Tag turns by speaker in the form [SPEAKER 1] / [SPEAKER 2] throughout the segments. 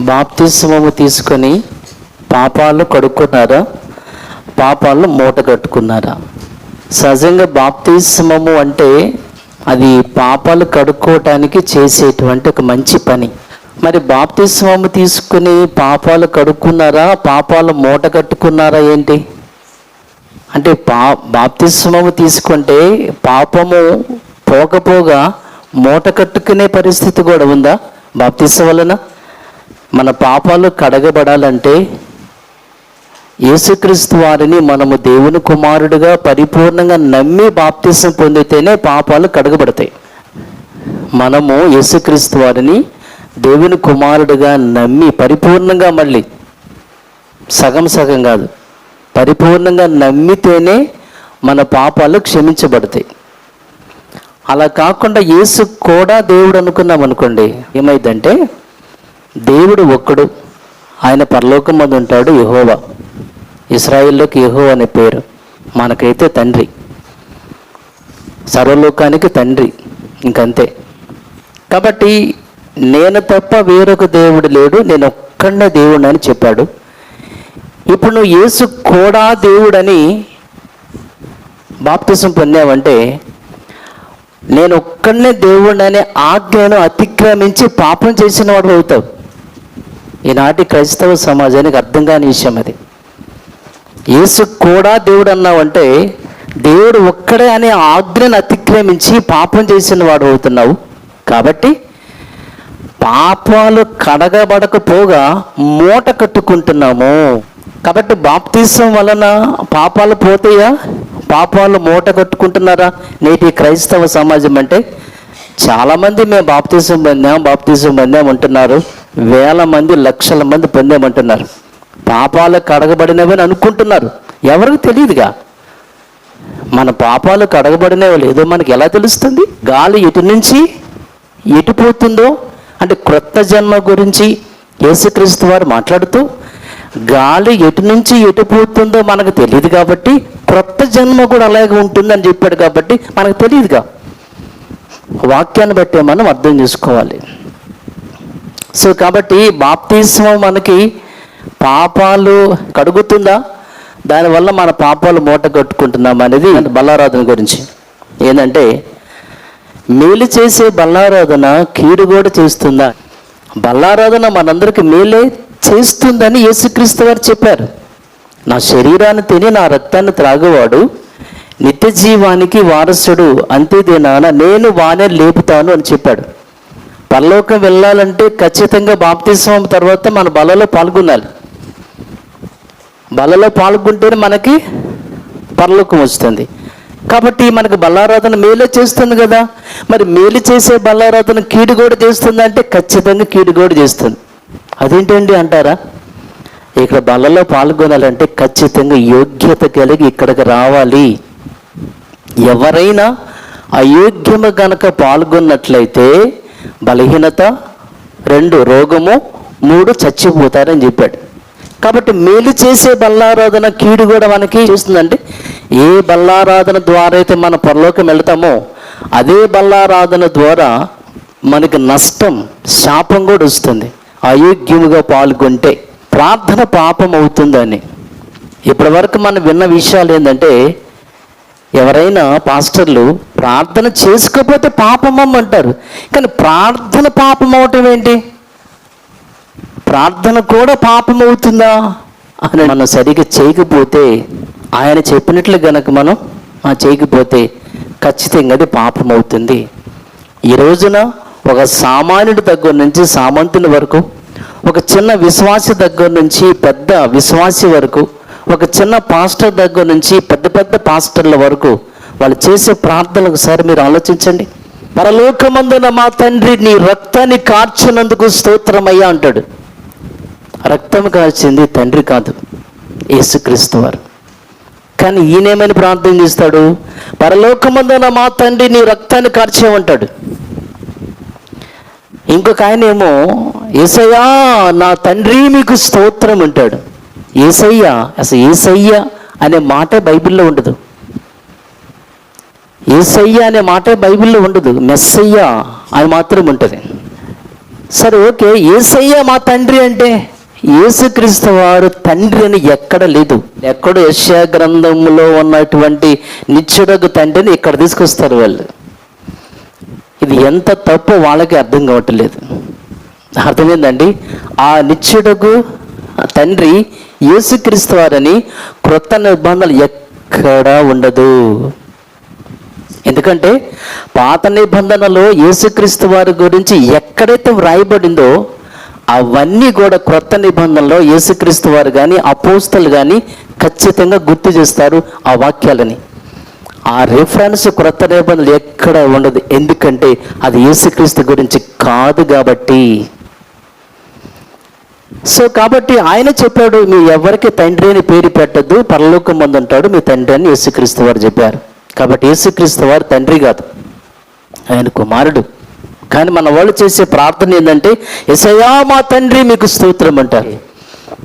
[SPEAKER 1] బాప్తిస్మము తీసుకొని పాపాలు కడుక్కున్నారా? పాపాలను మూట కట్టుకున్నారా? సహజంగా బాప్తిస్మము అంటే అది పాపాలు కడుక్కోవటానికి చేసేటువంటి ఒక మంచి పని. మరి బాప్తిస్మము తీసుకుని పాపాలు కడుక్కున్నారా? పాపాలు మూట కట్టుకున్నారా ఏంటి? అంటే పా బాప్తిస్మము తీసుకుంటే పాపము పోకపోగా మూట కట్టుకునే పరిస్థితి కూడా ఉందా? బాప్తిస్మ వలన? మన పాపాలు కడగబడాలంటే యేసుక్రీస్తు వారిని మనము దేవుని కుమారుడిగా పరిపూర్ణంగా నమ్మి బాప్తిసం పొందితేనే పాపాలు కడగబడతాయి. మనము యేసుక్రీస్తు వారిని దేవుని కుమారుడిగా నమ్మి పరిపూర్ణంగా మళ్ళీ సగం సగం కాదు పరిపూర్ణంగా నమ్మితేనే మన పాపాలు క్షమించబడతాయి. అలా కాకుండా యేసు కూడా దేవుడు అనుకున్నాం అనుకోండి ఏమైందంటే దేవుడు ఒక్కడు. ఆయన పరలోకం మందు ఉంటాడు యహోవా. ఇస్రాయిల్లోకి యహో అనే పేరు మనకైతే తండ్రి. సర్వలోకానికి తండ్రి. ఇంకంతే. కాబట్టి నేను తప్ప వేరొక దేవుడు లేడు. నేను ఒక్కడే దేవుడు అని చెప్పాడు. ఇప్పుడు నువ్వు యేసు కూడా దేవుడని బాప్తిసం పొందావంటే నేను ఒక్కడనే దేవుడిని అనే ఆజ్ఞను అతిక్రమించి పాపం చేసిన వాడు అవుతావు. ఈనాటి క్రైస్తవ సమాజానికి అర్థం కాని విషయం అది. యేసు కూడా దేవుడు అన్నావంటే దేవుడు ఒక్కడే అనే ఆజ్ఞను అతిక్రమించి పాపం చేసిన వాడు అవుతున్నావు. కాబట్టి పాపాలు కడగబడకపోగా మూట కట్టుకుంటున్నాము. కాబట్టి బాప్తీసం వలన పాపాలు పోతాయా? పాపాలు మూట కట్టుకుంటున్నారా? నేటి క్రైస్తవ సమాజం అంటే చాలామంది మేము బాప్తీసం పొందాం బాప్తీసం పొందాం అంటున్నారు. వేల మంది లక్షల మంది పొందామంటున్నారు. పాపాలు కడగబడినవని అనుకుంటున్నారు. ఎవరికి తెలియదుగా? మన పాపాలు కడగబడినవి లేదో మనకి ఎలా తెలుస్తుంది? గాలి ఎటు నుంచి ఎటు పోతుందో? అంటే క్రొత్త జన్మ గురించి యేసుక్రీస్తు వారు మాట్లాడుతూ గాలి ఎటు నుంచి ఎటు పోతుందో మనకు తెలియదు కాబట్టి క్రొత్త జన్మ కూడా అలాగే ఉంటుందని చెప్పాడు కాబట్టి మనకు తెలియదుగా. వాక్యాన్ని బట్టే మనం అర్థం చేసుకోవాలి. సో కాబట్టి బాప్తిస్మం మనకి పాపాలు కడుగుతుందా? దానివల్ల మన పాపాలు మూట కట్టుకుంటున్నాం అనేది బల్లారాధన గురించి. ఏంటంటే మేలు చేసే బల్లారాధన కీడు కూడా చేస్తుందా? బల్లారాధన మనందరికి మేలే చేస్తుందని యేసుక్రీస్తు వారు చెప్పారు. నా శరీరాన్ని తిని నా రక్తాన్ని త్రాగేవాడు నిత్య జీవానికి వారసుడు అంతేదేనా నేను వానే లేపుతాను అని చెప్పాడు. పరలోకం వెళ్ళాలంటే ఖచ్చితంగా బాప్తిసం తర్వాత మన బలలో పాల్గొనాలి. బలలో పాల్గొంటేనే మనకి పరలోకం వస్తుంది. కాబట్టి మనకు బల్లారాధన మేలే చేస్తుంది కదా. మరి మేలు చేసే బల్లారాధన కీడు కూడా చేస్తుంది అంటే ఖచ్చితంగా కీడు కూడా చేస్తుంది. అదేంటండి అంటారా? ఇక్కడ బలలో పాల్గొనాలంటే ఖచ్చితంగా యోగ్యత కలిగి ఇక్కడికి రావాలి. ఎవరైనా అయోగ్యము గనక పాల్గొన్నట్లయితే బలహీనత రెండు రోగము మూడు చచ్చిపోతారని చెప్పాడు. కాబట్టి మేలు చేసే బల్లారాధన కీడు కూడా మనకి చూస్తుందండి. ఏ బల్లారాధన ద్వారా అయితే మన పొరలోకి వెళ్తామో అదే బల్లారాధన ద్వారా మనకి నష్టం శాపం కూడా వస్తుంది. అయోగ్యముగా పాల్గొంటే ప్రార్థన పాపం అవుతుందని. ఇప్పటివరకు మనం విన్న విషయాలు ఏంటంటే ఎవరైనా పాస్టర్లు ప్రార్థన చేసుకోకపోతే పాపమమ్మ అంటారు కానీ ప్రార్థన పాపం అవటం ఏంటి? ప్రార్థన కూడా పాపం అవుతుందా అని మనం సరిగ్గా చేయకపోతే ఆయన చెప్పినట్లు గనక మనం ఆ చేయకపోతే ఖచ్చితంగా అది పాపం అవుతుంది ఈ రోజున ఒక సామాన్యుడి దగ్గర నుంచి సామంతుని వరకు ఒక చిన్న విశ్వాసి దగ్గర నుంచి పెద్ద విశ్వాసి వరకు ఒక చిన్న పాస్టర్ దగ్గర నుంచి పెద్ద పెద్ద పాస్టర్ల వరకు వాళ్ళు చేసే ప్రార్థనలకు ఒకసారి మీరు ఆలోచించండి. పరలోకమందున మా తండ్రి నీ రక్తాన్ని కార్చినందుకు స్తోత్రమయ్యా అంటాడు. రక్తం కాల్చింది తండ్రి కాదు యేసుక్రీస్తు వారు. కానీ ఈయనేమని ప్రార్థన చేస్తాడు? పరలోకమందున మా తండ్రి నీ రక్తాన్ని కార్చేమంటాడు. ఇంకొక ఆయన ఏమో ఏసయ్యా నా తండ్రి మీకు స్తోత్రం అంటాడు ఏసయ్య అసలు ఏసయ్య అనే మాట బైబిల్లో ఉండదు. ఏసయ్య అనే మాటే బైబిల్లో ఉండదు మెస్సయ్య అది మాత్రం ఉంటుంది. సరే ఓకే ఏసయ్య మా తండ్రి అంటే యేసుక్రీస్తు వారు తండ్రి అని ఎక్కడ లేదు. ఎక్కడో యశ్యా గ్రంథంలో ఉన్నటువంటి నిత్యుడకు తండ్రిని ఇక్కడ తీసుకొస్తారు వాళ్ళు. ఇది ఎంత తప్పు వాళ్ళకి అర్థం కావట్లేదు. అర్థమైందండి? ఆ నిత్యుడకు తండ్రి యేసుక్రీస్తు వారని క్రొత్త నిర్బంధాలు ఎక్కడా ఉండదు. ఎందుకంటే పాత నిబంధనలో యేసుక్రీస్తు వారి గురించి ఎక్కడైతే వ్రాయబడిందో అవన్నీ కూడా క్రొత్త నిబంధనలో యేసుక్రీస్తు వారు కానీ అపోస్తలు కానీ ఖచ్చితంగా గుర్తు చేస్తారు ఆ వాక్యాలని. ఆ రిఫరెన్స్ క్రొత్త నిబంధనలు ఎక్కడ ఉండదు. ఎందుకంటే అది యేసుక్రీస్తు గురించి కాదు కాబట్టి. సో కాబట్టి ఆయన చెప్పాడు మీ ఎవరికి తండ్రి అని పేరు పెట్టద్దు పరలోకం మందు ఉంటాడు మీ తండ్రి అని యేసుక్రీస్తు వారు చెప్పారు. కాబట్టి యేసుక్రీస్తు వారు తండ్రి కాదు ఆయన కుమారుడు. కానీ మన వాళ్ళు చేసే ప్రార్థన ఏంటంటే ఎసయా మా తండ్రి మీకు స్తోత్రం అంటారు.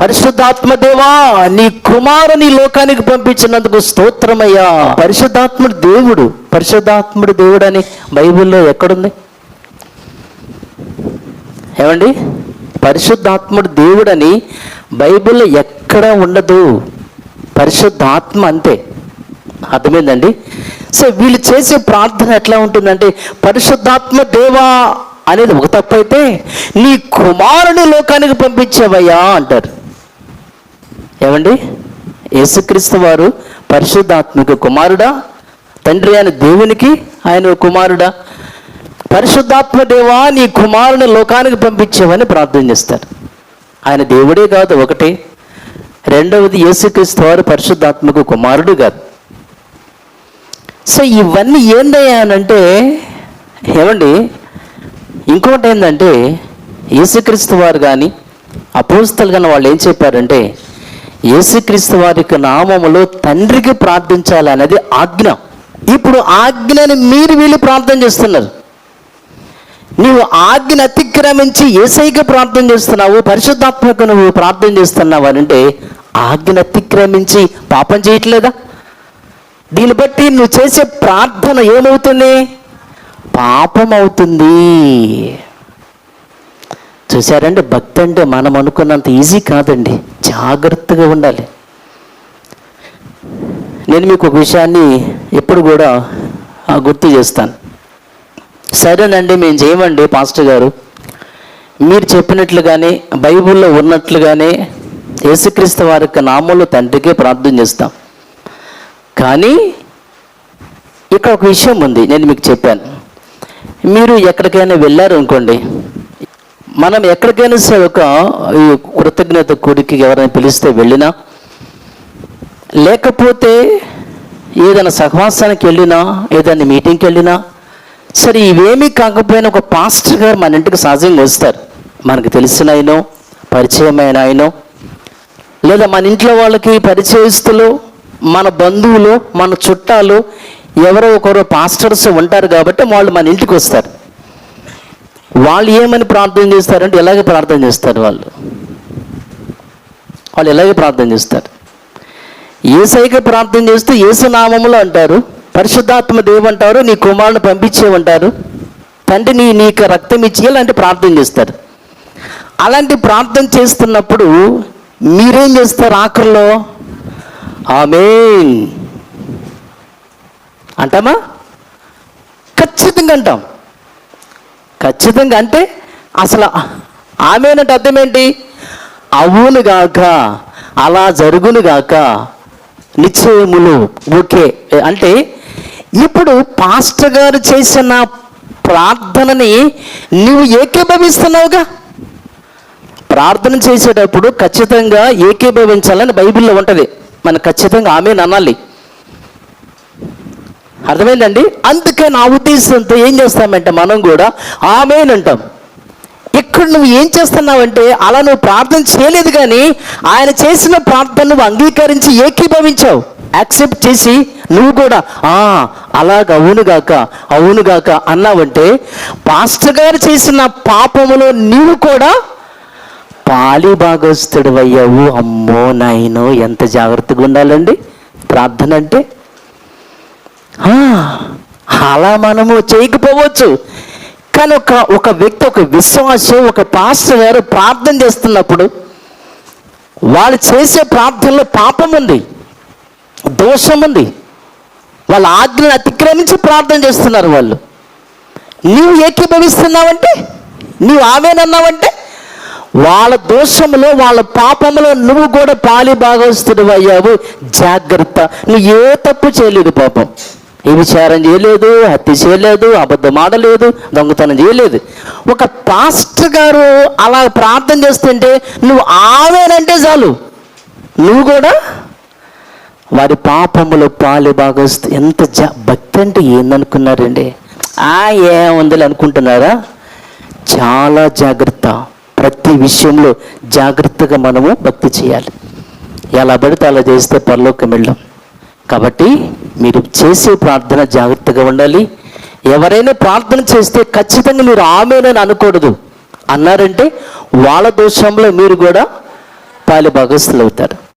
[SPEAKER 1] పరిశుద్ధాత్మ దేవా నీ కుమారుని లోకానికి పంపించినందుకు స్తోత్రమయ్యా. పరిశుద్ధాత్ముడు దేవుడు పరిశుద్ధాత్ముడు దేవుడు అని బైబిల్లో ఎక్కడుంది? ఏమండి? పరిశుద్ధాత్ముడు దేవుడని బైబిల్లో ఎక్కడ ఉండదు. పరిశుద్ధాత్మ అంతే. అర్థమైందండి? సో వీళ్ళు చేసే ప్రార్థన ఎట్లా ఉంటుందంటే పరిశుద్ధాత్మ దేవా అనేది ఒక తప్పు అయితే నీ కుమారుని లోకానికి పంపించావయ్యా అంటారు. ఏమండి? యేసుక్రీస్తు వారు పరిశుద్ధాత్మకు కుమారుడా తండ్రి అయిన దేవునికి ఆయన కుమారుడా. పరిశుద్ధాత్మ దేవా నీ కుమారుని లోకానికి పంపించావని ప్రార్థన చేస్తారు. ఆయన దేవుడే కాదు ఒకటి. రెండవది యేసుక్రీస్తు వారు పరిశుద్ధాత్మకు కుమారుడు కాదు. సో ఇవన్నీ ఏందయ్యా అనంటే ఏమండి ఇంకోటి ఏంటంటే యేసుక్రీస్తు వారు కానీ అపోస్తలు కానీ వాళ్ళు ఏం చెప్పారంటే యేసుక్రీస్తు వారికి నామములో తండ్రికి ప్రార్థించాలనేది ఆజ్ఞ. ఇప్పుడు ఆజ్ఞని మీరు వీళ్ళు ప్రార్థన చేస్తున్నారు. నీవు ఆజ్ఞ అతిక్రమించి ఏసైకి ప్రార్థన చేస్తున్నావు పరిశుద్ధాత్మకు నువ్వు ప్రార్థన చేస్తున్నావు అని అంటే ఆజ్ఞ అతిక్రమించి పాపం చేయట్లేదా? దీన్ని బట్టి నువ్వు చేసే ప్రార్థన ఏమవుతుంది? పాపం అవుతుంది చూసారండి భక్తి అంటే మనం అనుకున్నంత ఈజీ కాదండి. జాగ్రత్తగా ఉండాలి. నేను మీకు ఒక విషయాన్ని ఎప్పుడు కూడా గుర్తు చేస్తాను. సరేనండి మేము చేయమండి పాస్టర్ గారు. మీరు చెప్పినట్లుగానే బైబిల్లో ఉన్నట్లుగానే యేసుక్రీస్తు వారి యొక్క నామంలో తండ్రికే ప్రార్థన చేస్తాం. కానీ ఇక్కడ ఒక విషయం ఉంది నేను మీకు చెప్పాను. మీరు ఎక్కడికైనా వెళ్ళారు అనుకోండి మనం ఎక్కడికైనా సరే ఒక కృతజ్ఞత కూడికి ఎవరైనా పిలిస్తే వెళ్ళినా లేకపోతే ఏదైనా సహవాసానికి వెళ్ళినా ఏదైనా మీటింగ్కి వెళ్ళినా సరే ఇవేమీ కాకపోయినా ఒక పాస్టర్ గారు మన ఇంటికి సహజంగా వస్తారు. మనకు తెలిసిన ఆయనో పరిచయమైన ఆయనో లేదా మన ఇంట్లో వాళ్ళకి పరిచయస్తులు మన బంధువులు మన చుట్టాలు ఎవరో ఒకరు పాస్టర్స్ ఉంటారు కాబట్టి వాళ్ళు మన ఇంటికి వస్తారు. వాళ్ళు ఏమని ప్రార్థన చేస్తారంటే ఎలాగే ప్రార్థన చేస్తారు వాళ్ళు? వాళ్ళు ఎలాగే ప్రార్థన చేస్తారు? ఏసైకి ప్రార్థన చేస్తూ ఏసునామములు అంటారు పరిశుద్ధాత్మ దేవంటారు నీ కుమారుని పంపించేవంటారు తండ్రి నీ నీకు రక్తం ఇచ్చి ఇలాంటి ప్రార్థన చేస్తారు. అలాంటి ప్రార్థన చేస్తున్నప్పుడు మీరేం చేస్తారు ఆఖరిలో? ఆమెన్. అంటామా? ఖచ్చితంగా అంటాం. ఖచ్చితంగా అంటే అసలు ఆమెనంటే అర్థం ఏంటి? అవును గాక అలా జరుగును గాక నిశ్చయములు ఓకే. అంటే ఇప్పుడు పాస్టర్ గారు చేసిన ప్రార్థనని నువ్వు ఏకీభవిస్తున్నావుగా? ప్రార్థన చేసేటప్పుడు ఖచ్చితంగా ఏకీభవించాలని బైబిల్లో ఉంటుంది. మనం ఖచ్చితంగా ఆమె అనాలి. అర్థమైందండి? అందుకే నా ఉద్దేశంతో ఏం చేస్తామంటే మనం కూడా ఆమె అంటాం. ఇక్కడ నువ్వు ఏం చేస్తున్నావంటే అలా నువ్వు ప్రార్థన చేయలేదు కానీ ఆయన చేసిన ప్రార్థన నువ్వు అంగీకరించి ఏకీభవించావు. యాక్సెప్ట్ చేసి నువ్వు కూడా ఆ అలాగ అవునుగాక అవునుగాక అన్నావంటే పాస్టర్ గారు చేసిన పాపములో నీవు కూడా పాలి భాగస్తుడు అయ్యావు అమ్మో నాయనో ఎంత జాగ్రత్తగా ఉండాలండి ప్రార్థన అంటే అలా మనము చేయకపోవచ్చు. కానీ ఒక ఒక వ్యక్తి ఒక విశ్వాసం ఒక పాస్టర్ గారు ప్రార్థన చేస్తున్నప్పుడు వాళ్ళు చేసే ప్రార్థనలో పాపం ఉంది దోషం ఉంది వాళ్ళ ఆజ్ఞను అతిక్రమించి ప్రార్థన చేస్తున్నారు వాళ్ళు. నీవు ఏకీభవిస్తున్నావంటే? నీవు ఆమెనన్నావంటే? వాళ్ళ దోషంలో వాళ్ళ పాపంలో నువ్వు కూడా పాలి భాగస్తుడు అయ్యావు జాగ్రత్త. నువ్వు ఏ తప్పు చేయలేదు పాపం. ఏ విచారం చేయలేదు హత్య చేయలేదు అబద్ధం ఆడలేదు దొంగతనం చేయలేదు. ఒక పాస్టర్ గారు అలా ప్రార్థన చేస్తుంటే నువ్వు ఆవేనంటే చాలు. నువ్వు కూడా వారి పాపములు పాలు భాగస్తు ఎంత జా భక్తి అంటే ఏందనుకున్నారండి? ఆ ఏముందని అనుకుంటున్నారా? చాలా జాగ్రత్త. ప్రతి విషయంలో జాగ్రత్తగా మనము భక్తి చేయాలి. ఎలా పడితే అలా చేస్తే పరలోకం వెళ్ళాం. కాబట్టి మీరు చేసే ప్రార్థన జాగ్రత్తగా ఉండాలి. ఎవరైనా ప్రార్థన చేస్తే ఖచ్చితంగా మీరు ఆమెనని అనకూడదు. అన్నారంటే వాళ్ళ దోషంలో మీరు కూడా పాలి భాగస్థులు అవుతారు